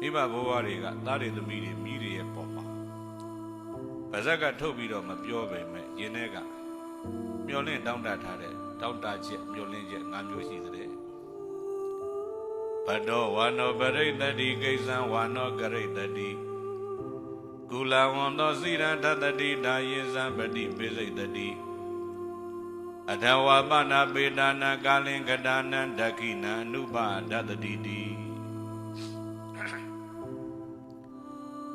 မိဘဘိုးဘွားတွေကသားတွေသမီးတွေမိတွေရဲ့ပေါ်မှာပါဇက်ကထုတ်ပြီးတော့မပြောပေမဲ့ယင်းထဲကမျောလင့်တောင်းတထားတဲ့တောင်းတချက်မျောလင့်ချက်၅မျိုးရှိတဲ့ဘဒ္ဒောဝါနောပရိတ္တိကိစ္ဆံဝါနောကရိတ္တိကုလဝံသောစိရထတတိဒါယေဇံပတိပိစိတ်တိအထဝပနာပေတာနာကာလင်္ကတာနံဒခိနံအနုပါဒတတိတိ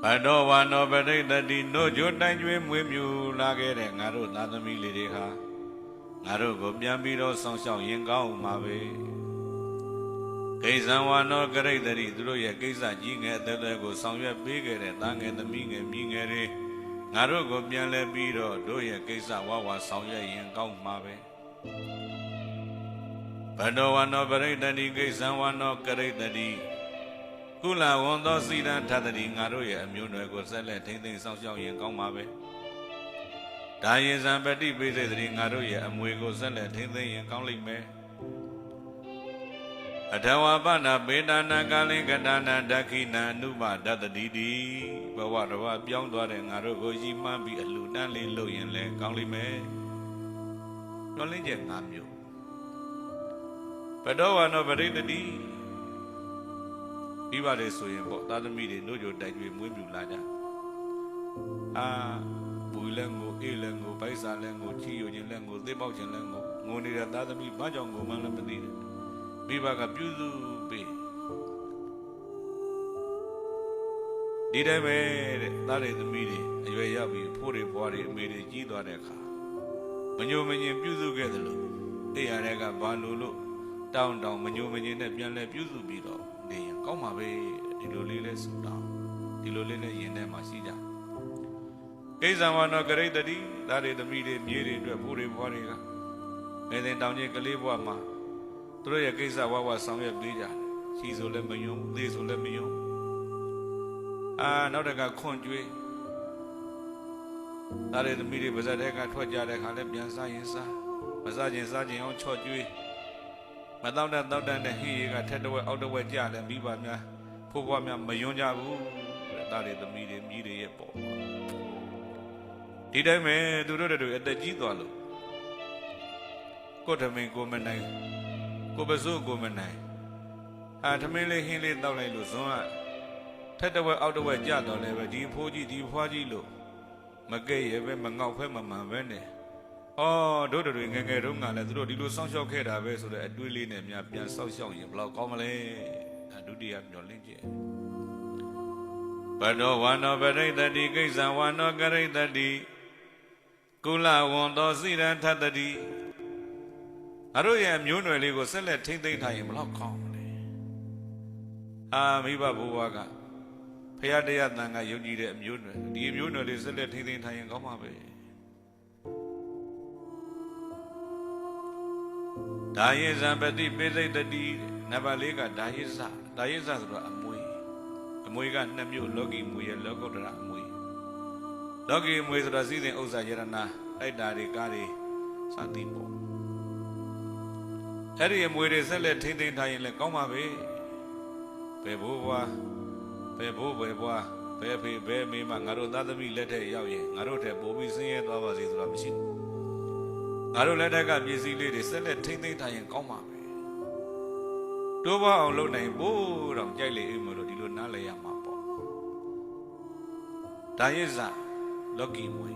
ဘဒ္ဒောဝါနောပရိတ္တိနို့ကြိုတိုင်ကျွေးမွေးမြူလာခဲ့တဲ့ငါတို့သားသမီးလေးတွေဟာငါတို့ကိုပြန်ပြီးတော့ဆောင်းရှောက်ရင်ကောင်းမှာပဲကိဇံဝါနောကရိတ္တိသူတို့ရဲ့ကိစ္စကြီးငယ်အသက်သက်ကိုဆောင်ရွက်ပေးခဲ့တဲ့သားငယ်သမီးငယ်မိငယ်တွေငါတို့ကိုပြန်လဲပြီးတော့တို့ရဲ့ကိစ္စဝါဝါဆောင်ရွက်ရင်ကောင်းမှာပဲဘဒ္ဒောဝါနောပရိတ္တိကိဇံဝါနောကရိတ္တိ ကုလဝံသောစိရန်ထတတိငါတို့ရဲ့အမျိုးနွယ်ကိုဆက်လက်ထိမ့်သိမ်းဆောင်ရှောက်ရင်ကောင်းမှာပဲဒါယေဇံပတိပိစိတ်တိငါတို့ရဲ့အမွေကိုဆက်လက်ထိမ့်သိမ်းရင်ကောင်းလိမ့်မယ်အထဝပနာပေတာနာကာလင်ကတာနာဒခိနာအနုပဒတတိတိဘဝတော်ဘပြောင်းသွားတဲ့ငါတို့ကိုရည်မှန်းပြီးအလှတန်းလေးလုပ်ရင်လည်းကောင်းလိမ့်မယ်။တော်လင်းချက်၅မျိုးဘဒဝနောပရိတတိ ပြီးပါတယ်ဆိုရင်ပေါ့သာသမီတွေတို့ကြိုတိုက်ကြွေမွေးမြူလာကြ။အာဘူလည်းငိုအေးလည်းငိုဗိုက်စာလည်းငိုချီယိုခြင်းလည်းငိုသိပေါက်ခြင်းလည်းငိုငိုနေတဲ့သာသမီဘာကြောင့်ငိုမှန်းလည်းမသိဘူး။မိဘကပြုစုပေးဒီတိုင်းပဲတဲ့သားတွေသမီးတွေအရွယ်ရောက်ပြီးဖိုးတွေဘွားတွေအမေတွေကြီးသွားတဲ့အခါမညိုမညင်ပြုစုခဲ့သလိုအိယာတွေကဘာလို့လို့တောင်းတောင်းမညိုမညင်နဲ့ပြန်လဲပြုစုပြီးတော့ နေရင်ကောင်းပါပဲဒီလိုလေးလဲဆူတောင်းဒီလိုလေးနဲ့ယင်ထဲမှာရှိကြကိစ္စဝါနောကရိတ္တိသားတွေသမီးတွေမြေတွေအတွက်ဖိုးတွေဘွားတွေကငယ်စဉ်တောင်းချင်းကလေးဘွားမှာသူတို့ရဲ့ကိစ္စဝါဝါဆောင်ရွက်ပေးကြတယ်ရှိဆိုလည်းမယုံသေးဆိုလည်းမယုံအာနောက်တကခွန်ကျွေးဒါတွေသမီးတွေပါဇက်တဲ့ကထွက်ကြတဲ့ခါလဲပြန်စားရင်စားမစားခြင်းစားခြင်းအောင်ချော့ကျွေး မတော့တဲ့တော့တဲ့ဟင်းရီကထက်တော့အောက်တော့ကြတယ်မိဘများဖိုးဘွားများမယွန်းကြဘူးတဲ့ဒါတွေသမီးတွေမြည်တွေရဲ့ပေါ့ဒီတိုင်းပဲသူတို့တို့အသက်ကြီးသွားလို့ကိုယ်ထမင်းကိုမနိုင်ကိုပစိုးကိုမနိုင်အာထမင်းလေးဟင်းလေးတောက်လိုက်လို့ဇွန်ကထက်တော့အောက်တော့ကြတော့လည်းပဲဒီဖိုးကြီးဒီဖွားကြီးလို့မကဲ့ရဲ့ပဲမငေါက်ဖဲမမှန်ပဲနဲ့ အော်တို့တို့ငယ်ငယ်တုန်းကလည်းသူတို့ဒီလိုစောင့်ရှောက်ခဲ့တာပဲဆိုတော့အတွေးလေးနဲ့များပြန်စောင့်ရှောက်ရင်ဘယ်လောက်ကောင်းမလဲဒါဒုတိယမျောလင့်ကျက်ဘဒောဝါနောပရိတ္တိကိစ္ဆံဝါနောကရိတ္တိကုလဝံသောစိရန်ထတတိငါတို့ရဲ့မျိုးနွယ်လေးကိုဆက်လက်ထိမ့်သိမ့်ထားရင်ဘယ်လောက်ကောင်းမလဲအာမိဘဘိုးဘွားကဖရာတရားတန်ခါယုံကြည်တဲ့အမျိုးနွယ်ဒီအမျိုးနွယ်လေးဆက်လက်ထိမ့်သိမ့်ထားရင်ကောင်းမှာပဲ ဒါယေဇံပတိပိစိတ်တတိနံပါတ်၄ကဒါယေဇဒါယေဇဆိုတော့အမွေအမွေကနှစ်မျိုးလောကီမွေရဲ့လောကုတ္တရာအမွေလောကီမွေဆိုတော့စည်းစိမ်ဥစ္စာယရဏတိုက်တာတွေကားတွေစသည်ပေါ့အဲ့ဒီအမွေတွေဆက်လက်ထိမ့်သိမ့်ထားရင်လည်းကောင်းပါပဲဘယ်ဘိုးဘွားဘယ်ဘိုးဘယ်ဘွားဘယ်ဖေဘယ်မေမငါတို့သားသမီးလက်ထက်ရောက်ရင်ငါတို့ထက်ပိုပြီးဆင်းရဲသွားပါစေဆိုတာမရှိဘူး ငါတို့လက်ထက်ကပစ္စည်းလေးတွေဆက်လက်ထိမ့်သိမ့်ထားရင်ကောင်းပါပဲတိုးပွားအောင်လုပ်နိုင်ဖို့တော့ကြိုက်လေအိမ်မလို့ဒီလိုနားလည်ရမှာပေါ့ဒါရစ်ဇလောကီမွေ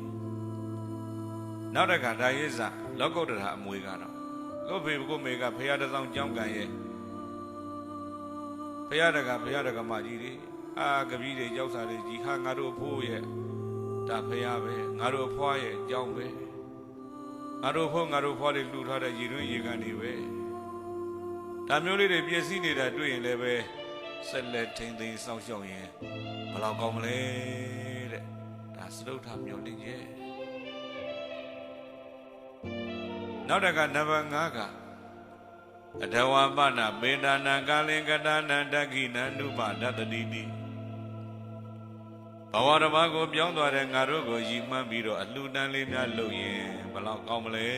နောက်တစ်ခါဒါရစ်ဇလောကုတ္တရာအမွေကတော့ကိုဖေကိုမေကဖရာတစောင်းကြောင်းကန်ရဲ့ဖရာတကဖရာတကမကြီးတွေအာကပီးတွေကြောက်စာတွေကြီးဟာငါတို့အဖိုးရဲ့ဒါဖရာပဲငါတို့အဖွားရဲ့ကြောင်းပဲ ငါတို့ဖို့ငါတို့ဖွားတွေလှူထားတဲ့ရည်တွင်းရေကန်တွေပဲဒါမျိုးလေးတွေပြည့်စည်နေတာတွေ့ရင်လည်းပဲဆက်လက်ထိန်သိမ်းစောင့်ရှောက်ရင်ဘယ်လောက်ကောင်းမလဲတဲ့ဒါစတုထမျောလင့်ရဲ့နောက်တကနံပါတ်5ကအထဝပနာပေတာနံကာလင်ကတာနံတက္ခိနံနုပဒတတိတိဘ ဝတစ်ပါးကိုပြောင်းသွားတဲ့ငါတို့ကိုရည်မှန်းပြီးတော့အလှူဒန်းလေးများလုပ်ရင်ဘယ်လောက်ကောင်းမလဲ